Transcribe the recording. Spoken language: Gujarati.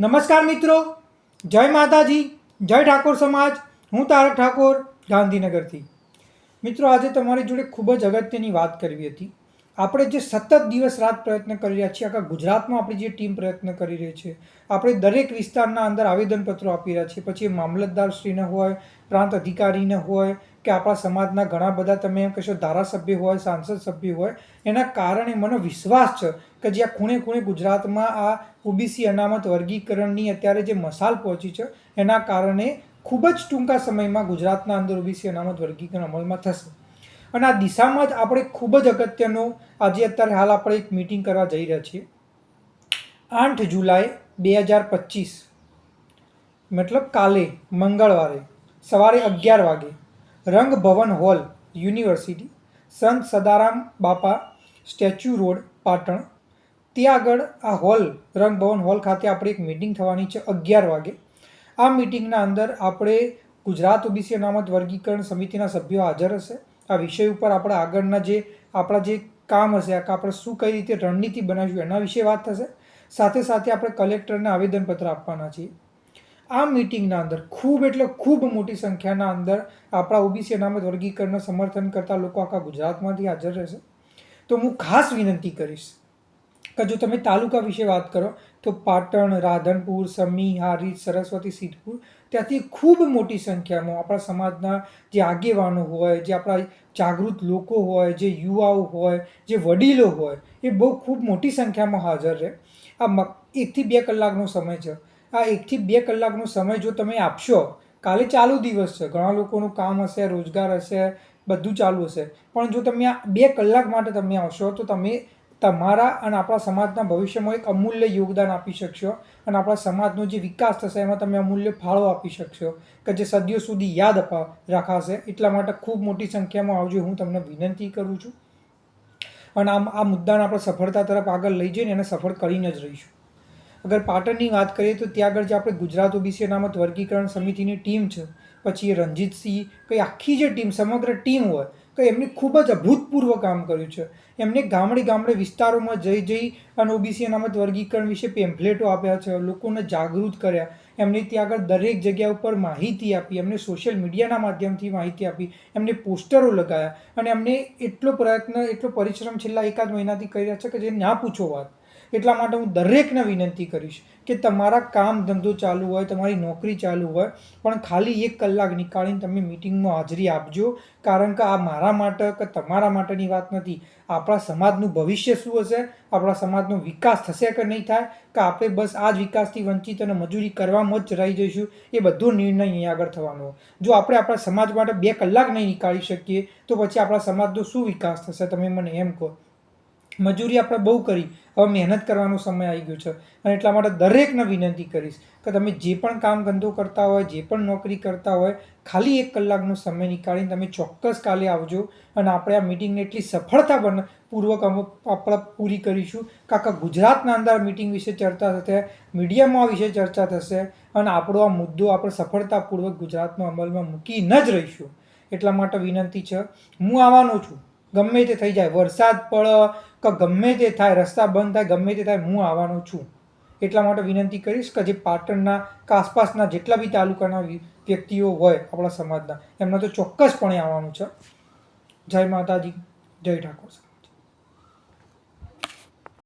નમસ્કાર મિત્રો. જય માતાજી, જય ઠાકોર સમાજ. હું તારક ઠાકોર, ગાંધીનગરથી. મિત્રો, આજે તમારી જોડે ખૂબ જ અગત્યની વાત કરવી હતી. આપણે જે સતત દિવસ રાત પ્રયત્ન કરી રહ્યા છીએ, આખા ગુજરાતમાં આપણી જે ટીમ પ્રયત્ન કરી રહી છે, આપણે દરેક વિસ્તારના અંદર આવેદનપત્રો આપી રહ્યા છીએ. પછી એ મામલતદારશ્રીને હોય, પ્રાંત અધિકારીને હોય કે આપણા સમાજના ઘણા બધા તમે એમ કહેશો ધારાસભ્ય હોય, સાંસદ સભ્ય હોય, એના કારણે મને વિશ્વાસ છે કે જ્યાં ખૂણે ખૂણે ગુજરાતમાં આ ઓબીસી અનામત વર્ગીકરણની અત્યારે જે મસાલ પહોંચી છે, એના કારણે ખૂબ જ ટૂંકા સમયમાં ગુજરાતના અંદર ઓબીસી અનામત વર્ગીકરણ અમલમાં થશે. અને આ દિશામાં જ આપણે ખૂબ જ અગત્યનો આજે અત્યારે હાલ આપણે એક મિટિંગ કરવા જઈ રહ્યા છીએ. આઠ જુલાઈ બે હજાર પચીસ, મતલબ કાલે, મંગળવારે, સવારે અગિયાર વાગે. રંગભવન હોલ યુનિવર્સિટી, સંત સદારામ બાપા, સ્ટેચ્યુ રોડ, પાટણ. ત્યાં આગળ આ હોલ, રંગભવન હોલ ખાતે આપણે એક મિટિંગ થવાની છે અગિયાર વાગે. આ મિટિંગના અંદર આપણે ગુજરાત ઓબીસી અનામત વર્ગીકરણ સમિતિના સભ્યો હાજર હશે. આ વિષય ઉપર આપણે આગળના જે, આપણા જે કામ હશે આ આપણે શું કઈ રીતે રણનીતિ બનાવીશું એના વિશે વાત થશે. સાથે સાથે આપણે કલેક્ટરને આવેદનપત્ર આપવાના છીએ. આ મિટિંગના અંદર ખૂબ એટલે ખૂબ મોટી સંખ્યાના અંદર આપણા ઓબીસી અનામત વર્ગીકરણનું સમર્થન કરતા લોકો આખા ગુજરાતમાંથી હાજર રહેશે. તો હું ખાસ વિનંતી કરીશ કે જો તમે તાલુકા વિશે વાત કરો, તો પાટણ, રાધનપુર સમી હારી સરસ્વતી, સિદ્ધપુર, ત્યાંથી ખૂબ મોટી સંખ્યામાં આપણા સમાજના જે આગેવાનો હોય, જે આપણા જાગૃત લોકો હોય, જે યુવાઓ હોય, જે વડીલો હોય, એ બહુ ખૂબ મોટી સંખ્યામાં હાજર રહે. આ એકથી બે કલાકનો સમય છે. આ એકથી બે કલાકનો સમય જો તમે આપશો, કાલે ચાલુ દિવસ છે, ઘણા લોકોનું કામ હશે, રોજગાર હશે, બધું ચાલુ હશે. પણ જો તમે આ બે કલાક માટે તમે આવશો, તો તમે તમારા અને આપણા સમાજના ભવિષ્યમાં એક અમૂલ્ય યોગદાન આપી શકશો અને આપણા સમાજનો જે વિકાસ થશે, એમાં તમે અમૂલ્ય ફાળો આપી શકશો કે જે સદીઓ સુધી યાદ અપા, રાખાશે. એટલા માટે ખૂબ મોટી સંખ્યામાં આવજો. હું તમને વિનંતી કરું છું. અને આમ આ મુદ્દાને આપણે સફળતા તરફ આગળ લઈ જઈને એને સફળ કરીને જ રહીશું. અગર પાટણની વાત કરીએ તો ત્યાં આગળ જે આપણે ગુજરાત ઓબીસી અનામત વર્ગીકરણ સમિતિની ટીમ છે, પછી રણજીતસિંહ, કઈ આખી જે ટીમ, સમગ્ર ટીમ હોય કે એમને ખૂબ જ અભૂતપૂર્વ કામ કર્યું છે. એમને ગામડે ગામડે વિસ્તારોમાં જઈ જઈ અને ઓબીસી અનામત વર્ગીકરણ વિશે પેમ્ફલેટો આપ્યા છે, લોકોને જાગૃત કર્યા, એમને ત્યાં આગળ દરેક જગ્યા ઉપર માહિતી આપી, એમને સોશિયલ મીડિયાના માધ્યમથી માહિતી આપી, એમને પોસ્ટરો લગાવ્યા અને એમને એટલો પ્રયત્ન, એટલો પરિશ્રમ છેલ્લા એકાદ મહિનાથી કરી રહ્યા છે કે જે ના પૂછો વાત. એટલા માટે હું દરેકને વિનંતી કરીશ કે તમારા કામ ધંધો ચાલુ હોય, તમારી નોકરી ચાલુ હોય, પણ ખાલી એક કલાક નીકાળીને તમે મિટિંગમાં હાજરી આપજો. કારણ કે આ મારા માટે કે તમારા માટેની વાત નથી. આપણા સમાજનું ભવિષ્ય શું હશે? આપણા સમાજનો વિકાસ થશે કે નહીં થાય? કે આપણે બસ આ જ વિકાસથી વંચિત અને મજૂરી કરવામાં જ રહી જઈશું? એ બધો નિર્ણય અહીંયા આગળ થવાનો. જો આપણે આપણા સમાજ માટે બે કલાક નહીં નીકાળી શકીએ, તો પછી આપણા સમાજનો શું વિકાસ થશે? તમે મને એમ કહો. મજૂરી આપણે બહુ કરી. હવે મહેનત કરવાનો સમય આવી ગયો છે. અને એટલા માટે દરેકને વિનંતી કરીશ કે તમે જે પણ કામ ધંધો કરતા હોય, જે પણ નોકરી કરતા હોય, ખાલી એક કલાકનો સમય નીકાળીને તમે ચોક્કસ કાલે આવજો અને આપણે આ મિટિંગને એટલી સફળતા બન પૂર્વક આપણે પૂરી કરીશું. કાકા ગુજરાતના અંદર મિટિંગ વિશે ચર્ચા થશે, મીડિયામાં વિશે ચર્ચા થશે અને આપણો આ મુદ્દો આપણે સફળતાપૂર્વક ગુજરાતમાં અમલમાં મૂકી ન જ રહીશું. એટલા માટે વિનંતી છે. હું આવવાનો છું. ગમે તે થઈ જાય. વરસાદ પડે કે ગમે તે થાય, રસ્તા બંધ થાય, ગમે તે થાય, હું આવવાનો છું. એટલા માટે વિનંતી કરીશ કે જે પાટણના કે આસપાસના જેટલા બી તાલુકાના વ્યક્તિઓ હોય આપણા સમાજના, એમને તો ચોક્કસપણે આવવાનું છે. જય માતાજી, જય ઠાકોર